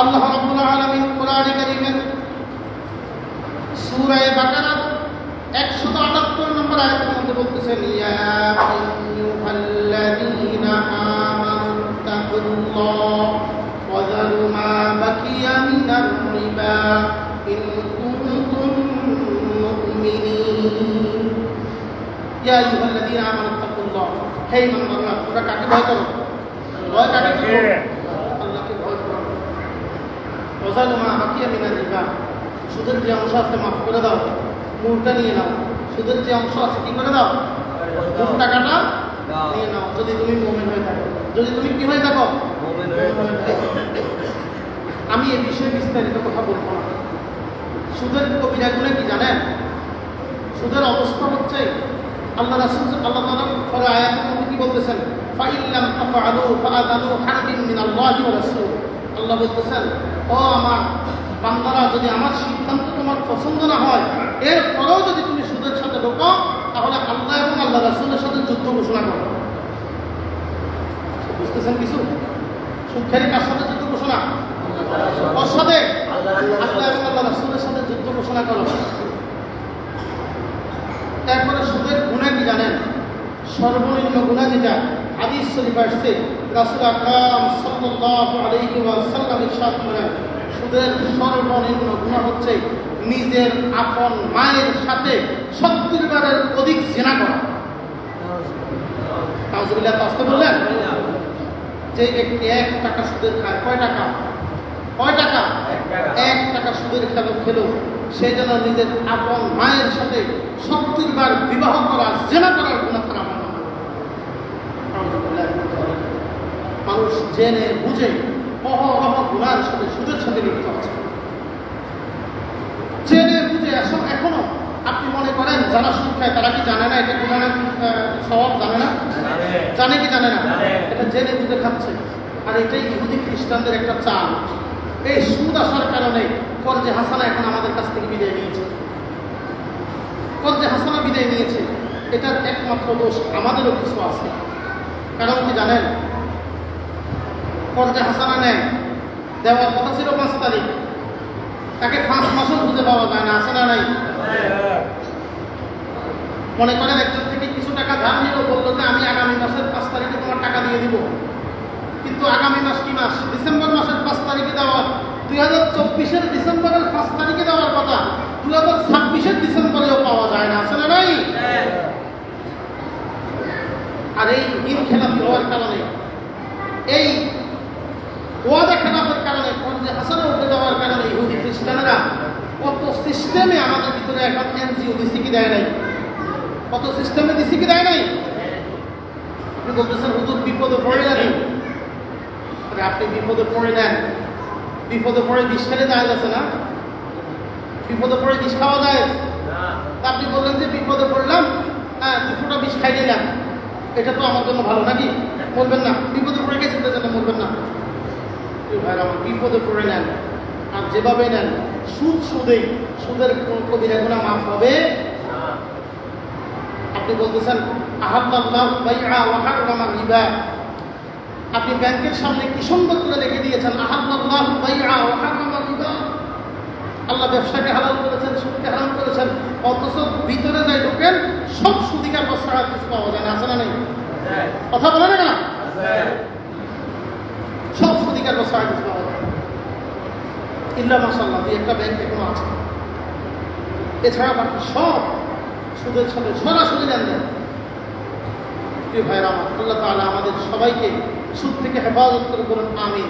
আল্লাহ রাব্বুল আলামিন কোরআনে কারীমের সূরা বাকারা 178 নম্বর আয়াতের মধ্যে বলতেছেন, ইয়া আইয়ুহাল্লাযীনা আমানু তাকুল্লাহ ওয়া যারু মা বাকিয়া মিনার রিবা ইন কুনতুম মুমিনিন। ইয়া আইয়ুহাল্লাযীনা আমানু তাকুল্লাহ। হে ইমানদাররা, তোমরা কাকে ভয় করো? ভয় কাকে করো? মিনার রিবা সুদের যে অংশ আছে মাফ করে দাও। মূলটা নিয়ে নাও। সুদের যে অংশ আছে কি করে দাও? মূল টাকাটা নিয়ে নাও যদি তুমি মোমেন হয়ে থাকো। যদি তুমি কি হয়ে থাকো। আমি এ বিষয়ে বিস্তারিত কথা বলব না। সুদের কবিরা গুলো কি জানেন? সুদের অবস্থা হচ্ছে আল্লাহ রাসূল আল্লাহ তাআলা পরে আয়াতের মধ্যে কি বলতেছেন? ফাইল্লাম তাফআলু ফাআদানু হারবিন মিনাল্লাহি ওয়া রাসূল। আল্লাহ বলতেছেন ও আমার বান্দারা, যদি আমার সিদ্ধান্ত তোমার পছন্দ না হয় এর পরেও যদি তুমি সুদের সাথে ঢোকো তাহলে আল্লাহ এবং আল্লাহ রাসূলের সাথে যুদ্ধ ঘোষণা করো। বুঝতেছেন কিছু? সুদখারি কার সাথে যুদ্ধ ঘোষণা? ওর সাথে? আল্লাহ আল্লাহ এবং আল্লাহ রাসূলের সাথে যুদ্ধ ঘোষণা করো। তারপরে সুদের গুণা কি জানেন? সর্বনিম্ন গুণা যেটা, হাদিস শরীফ আসছে রাসূল সুদের হচ্ছে নিজের আপন মায়ের সাথে সত্তর বারের অধিক জেনা করা। যে এক টাকা সুদের খায়, কয় টাকা? কয় টাকা? এক টাকা। সুদের খেলো খেলো, সে যেন নিজের আপন মায়ের সাথে সত্তর বার বিবাহ করা, জেনা করার গুণা তারা মানা মানুষ জেনে বুঝে অহরহ গুণার সাথে সুদের সাথে লিপ্ত আছে জেনে বুঝে এখন এখনও আপনি মনে করেন যারা সুদ তারা কি জানে না এটা গুণানের স্বভাব? জানে না? জানে। কি জানে না? এটা জেনে বুঝে খাচ্ছে। আর এটাই ইহুদি খ্রিস্টানদের একটা চাল। এই সুদ আসার কারণে কর্জে হাসানা এখন আমাদের কাছ থেকে বিদায় নিয়েছে। কর্জে হাসানা বিদায় নিয়েছে। এটার একমাত্র দোষ আমাদেরও কিছু আছে। কারণ কি জানেন? কর্জে হাসানা নেয় দেওয়ার কথা ছিল পাঁচ তারিখ। তাকে পাঁচ মাসও খুঁজে পাওয়া যায় না, আছে না নাই? মনে করেন একজন থেকে কিছু টাকা ধার নিল, বলল যে আমি আগামী মাসের পাঁচ তারিখে তোমার টাকা দিয়ে দিব। কিন্তু আগামী মাস কি মাস? ডিসেম্বর মাসের পাঁচ তারিখে দেওয়ার দুই হাজার চব্বিশের ডিসেম্বরের পাঁচ তারিখে দেওয়ার কথা দুই হাজার ছাব্বিশের ডিসেম্বরেও পাওয়া যায় না আসলে নাই? আর এই দিন খেলাপি হওয়ার কারণে, এই ওয়াদা খেলাফের কারণে পর্যে হাসানে উঠে যাওয়ার কারণে ইহুদি খ্রিস্টানেরা কত সিস্টেমে আমাদের ভিতরে এখন এনজিও দিছি কি দেয় নাই? কত সিস্টেমে দিছি কি দেয় নাই? আপনি বলতেছেন, হুজুর, বিপদে পড়ে যাবেন আপনি বিপদে পড়ে নেন। বিপদে পড়ে বিষ খেলে যায় যাচ্ছে না? বিপদে পড়ে বিষ খাওয়া যায় আপনি বললেন যে বিপদে পড়লাম হ্যাঁ দুই ফোঁটা বিষ খাই নিলাম। এটা তো আমার জন্য ভালো নাকি? বলবেন না, বিপদে পড়ে গেছে তো যেন বলবেন না এই ভাইরা আমার বিপদে পড়ে নেন। আর যেভাবে নেন সুদ সুদেই সুদের কবিরা গুণা মাফ হবে। আপনি বলতেছেন আপনি ব্যাংকের সামনে কি সুন্দর করে লিখে দিয়েছেন আল্লাহ ব্যবসাকে হালাল করেছেন সুদকে হারাম করেছেন অথচ ভিতরে যাই ঢোকেন সব সুদিকার বস্তা কিছু পাওয়া যায় না আছে না নেই? কথা বলে না? সুদিকার পাওয়া যায় ইল্লা মাসাল্লাহ দিয়ে একটা ব্যাংক এখনও আছে। এছাড়া বাকি সব সুদের সাথে সরাসরি লেনদেন। প্রিয় ভাইরা আল্লাহ তাহলে আমাদের সবাইকে সুদ থেকে হেফাজত করে বলুন আমিন।